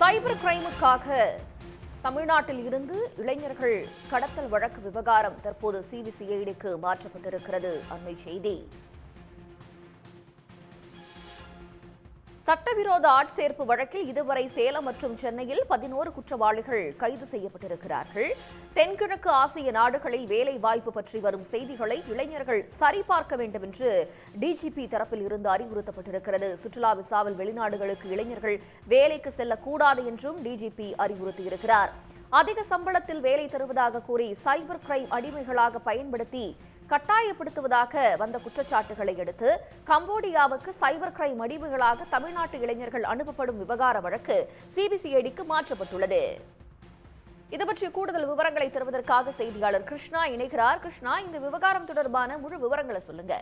சைபர் கிரைமுக்காக தமிழ்நாட்டில் இருந்து இளைஞர்கள் கடத்தல் வழக்கு விவகாரம் தற்போது சிபிசிஐடிக்கு மாற்றப்பட்டிருக்கிறது. அண்மை செய்தி. சட்டவிரோத ஆட்சேர்ப்பு வழக்கில் இதுவரை சேலம் மற்றும் சென்னையில் பதினோரு குற்றவாளிகள் கைது செய்யப்பட்டிருக்கிறார்கள். தென்கிழக்கு ஆசிய நாடுகளில் வேலை வாய்ப்பு பற்றி வரும் செய்திகளை இளைஞர்கள் சரிபார்க்க வேண்டும் என்று டிஜிபி தரப்பில் இருந்து அறிவுறுத்தப்பட்டிருக்கிறது. சுற்றுலா விசாவில் வெளிநாடுகளுக்கு இளைஞர்கள் வேலைக்கு செல்லக்கூடாது என்றும் டிஜிபி அறிவுறுத்தியிருக்கிறார். அதிக சம்பளத்தில் வேலை தருவதாக கூறி சைபர் கிரைம் அடிமைகளாக பயன்படுத்தி கட்டாயப்படுத்துவதாக வந்த குற்றச்சாட்டுகளை அடுத்து கம்போடியாவுக்கு சைபர் கிரைம் அடிமைகளாக தமிழ்நாட்டு இளைஞர்கள் அனுப்பப்படும் விவகார வழக்கு சிபிசிஐடிக்கு மாற்றப்பட்டுள்ளது. இது பற்றி கூடுதல் விவரங்களை தருவதற்காக செய்தியாளர் கிருஷ்ணா இணைகிறார். கிருஷ்ணா இந்த விவகாரம் தொடர்பான முழு விவரங்களை சொல்லுங்க.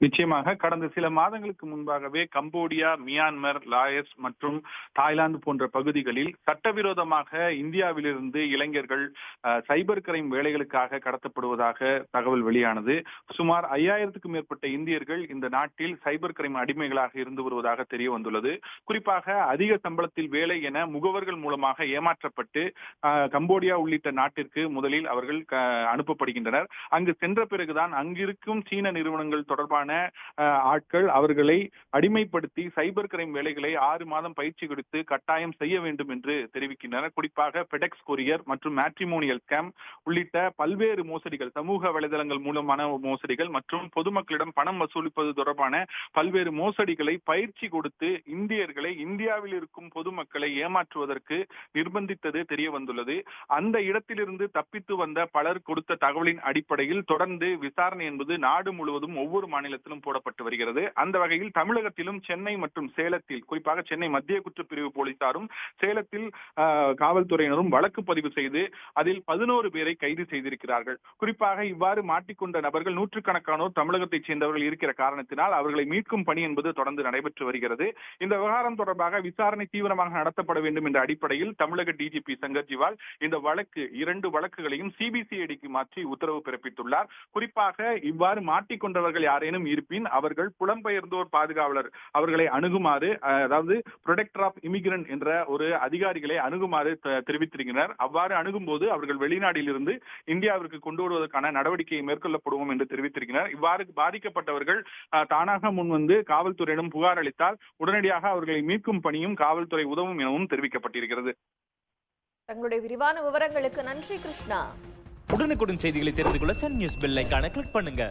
நிச்சயமாக கடந்த சில மாதங்களுக்கு முன்பாகவே கம்போடியா மியான்மர் லாயஸ் மற்றும் தாய்லாந்து போன்ற பகுதிகளில் சட்டவிரோதமாக இந்தியாவிலிருந்து இளைஞர்கள் சைபர் கிரைம் வேலைகளுக்காக கடத்தப்படுவதாக தகவல் வெளியானது. சுமார் ஐயாயிரத்துக்கும் மேற்பட்ட இந்தியர்கள் இந்த நாட்டில் சைபர் கிரைம் அடிமைகளாக இருந்து வருவதாக தெரிய வந்துள்ளது. குறிப்பாக அதிக சம்பளத்தில் வேலை என முகவர்கள் மூலமாக ஏமாற்றப்பட்டு கம்போடியா உள்ளிட்ட நாட்டிற்கு முதலில் அவர்கள் அனுப்பப்படுகின்றனர். அங்கு சென்ற பிறகுதான் அங்கிருக்கும் சீன நிறுவனங்கள் தொடர்பான அஹ், ஆட்கள் அவர்களை அடிமைப்படுத்தி சைபர் கிரைம் வேலைகளை ஆறு மாதம் பயிற்சி கொடுத்து கட்டாயம் செய்ய வேண்டும் என்று தெரிவிக்கின்றனர். குறிப்பாக பெடெக்ஸ் கொரியர் மற்றும் மேட்ரிமோனியல் ஸ்கேம் உள்ளிட்ட பல்வேறு மோசடிகள் சமூக வலைதளங்கள் மூலமான மோசடிகள் மற்றும் பொதுமக்களிடம் பணம் வசூலிப்பது தொடர்பான பல்வேறு மோசடிகளை பயிற்சி கொடுத்து இந்தியர்களை இந்தியாவில் இருக்கும் பொதுமக்களை ஏமாற்றுவதற்கு நிர்பந்தித்தது தெரிய வந்துள்ளது அந்த இடத்திலிருந்து தப்பித்து வந்த பலர் கொடுத்த தகவலின் அடிப்படையில் தொடர்ந்து விசாரணை என்பது நாடு முழுவதும் ஒவ்வொரு மாநிலத்திலும் போடப்பட்டு வருகிறது. அந்த வகையில் தமிழகத்திலும் சென்னை மற்றும் சேலத்தில் குறிப்பாக சென்னை மத்திய குற்றப்பிரிவு போலீசாரும் சேலத்தில் காவல்துறையினரும் வழக்கு பதிவு செய்து அதில் பதினோரு பேரை கைது செய்திருக்கிறார்கள். குறிப்பாக இவ்வாறு மாட்டிக்கொண்ட நபர்கள் நூற்றுக்கணக்கானோர் தமிழகத்தைச் சேர்ந்தவர்கள் இருக்கிற காரணத்தினால் அவர்களை மீட்கும் பணி என்பது தொடர்ந்து நடைபெற்று வருகிறது. இந்த விவகாரம் தொடர்பாக விசாரணை தீவிரமாக நடத்தப்பட வேண்டும் என்ற அடிப்படையில் தமிழக டிஜிபி சங்கர்ஜிவால் இந்த வழக்கு இரண்டு வழக்குகளையும் சிபிசிஐடிக்கு மாற்றி உத்தரவு பிறப்பித்துள்ளார். குறிப்பாக இவ்வாறு மாட்டிக்கொண்டவர்கள் யாரேனும் இருப்பின் அவர்கள் புலம்பெயர்ந்தோர் பாதுகாவலர். அவர்களை அணுகுமாறு அதாவது ப்ரொடெக்டர் ஆஃப் இமிகிரண்ட் என்ற ஒரு அதிகாரிகளை அணுகுமாறு தெரிவித்திருக்கிறார். அவ்வாறு அணுகும்போது அவர்கள் வெளிநாட்டில் இருந்து இந்தியாவிற்கு கொண்டு வருவதற்கான நடவடிக்கையை மேற்கொள்ளப்படுவோம் என்று தெரிவித்திருக்கிறார். இவ்வாறு பாதிக்கப்பட்டவர்கள் தானாக முன்வந்து காவல்துறையிடம் புகார் அளித்தால் உடனடியாக அவர்களை மீட்கும் பணியும் காவல்துறை உதவும் எனவும் தெரிவிக்கப்பட்டிருக்கிறது. தங்களுடைய விரிவான விவரங்களுக்கு நன்றி கிருஷ்ணா. உடனுக்குடன் செய்திகளை தெரிந்து கொள்ள சன் நியூஸ் பெல் ஐகானை கிளிக் பண்ணுங்க.